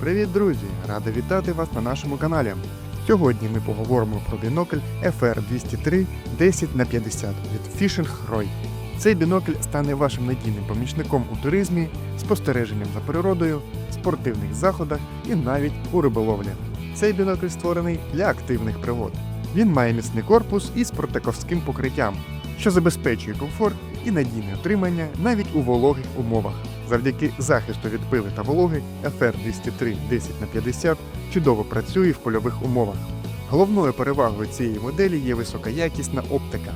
Привіт, друзі! Радий вітати вас на нашому каналі. Сьогодні ми поговоримо про бінокль FR203 10 на 50 від Fishing Roy. Цей бінокль стане вашим надійним помічником у туризмі, спостереженням за природою, спортивних заходах і навіть у риболовлі. Цей бінокль створений для активних пригод. Він має міцний корпус із протековським покриттям, що забезпечує комфорт і надійне отримання навіть у вологих умовах. Завдяки захисту від пили та вологи FR203 10 на 50 чудово працює в польових умовах. Головною перевагою цієї моделі є високоякісна оптика.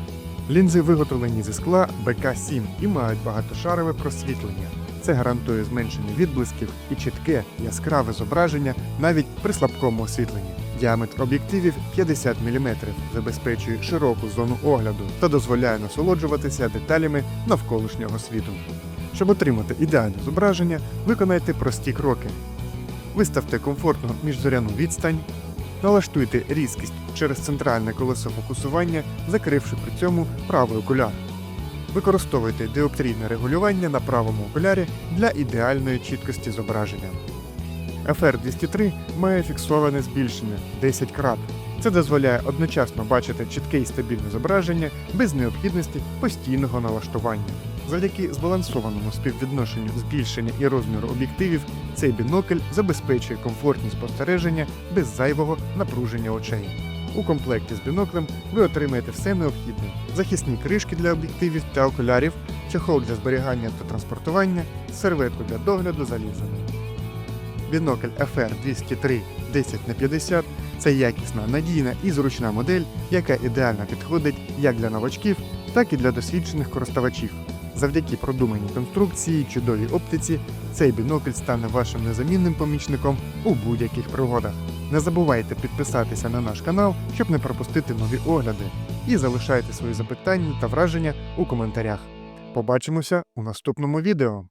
Лінзи виготовлені зі скла БК7 і мають багатошарове просвітлення. Це гарантує зменшення відблисків і чітке, яскраве зображення навіть при слабкому освітленні. Діаметр об'єктивів 50 мм забезпечує широку зону огляду та дозволяє насолоджуватися деталями навколишнього світу. Щоб отримати ідеальне зображення, виконайте прості кроки. Виставте комфортну міжзоряну відстань, налаштуйте різкість через центральне колесо фокусування, закривши при цьому правий окуляр. Використовуйте діоптрійне регулювання на правому окулярі для ідеальної чіткості зображення. FR203 має фіксоване збільшення 10 крат. Це дозволяє одночасно бачити чітке і стабільне зображення без необхідності постійного налаштування. Завдяки збалансованому співвідношенню збільшення і розміру об'єктивів, цей бінокль забезпечує комфортні спостереження без зайвого напруження очей. У комплекті з біноклем ви отримаєте все необхідне: захисні кришки для об'єктивів та окулярів, чехол для зберігання та транспортування, серветку для догляду за лінзами. Бінокль FR203 10 на 50 це якісна, надійна і зручна модель, яка ідеально підходить як для новачків, так і для досвідчених користувачів. Завдяки продуманій конструкції, чудовій оптиці, цей бінокль стане вашим незамінним помічником у будь-яких пригодах. Не забувайте підписатися на наш канал, щоб не пропустити нові огляди, і залишайте свої запитання та враження у коментарях. Побачимося у наступному відео.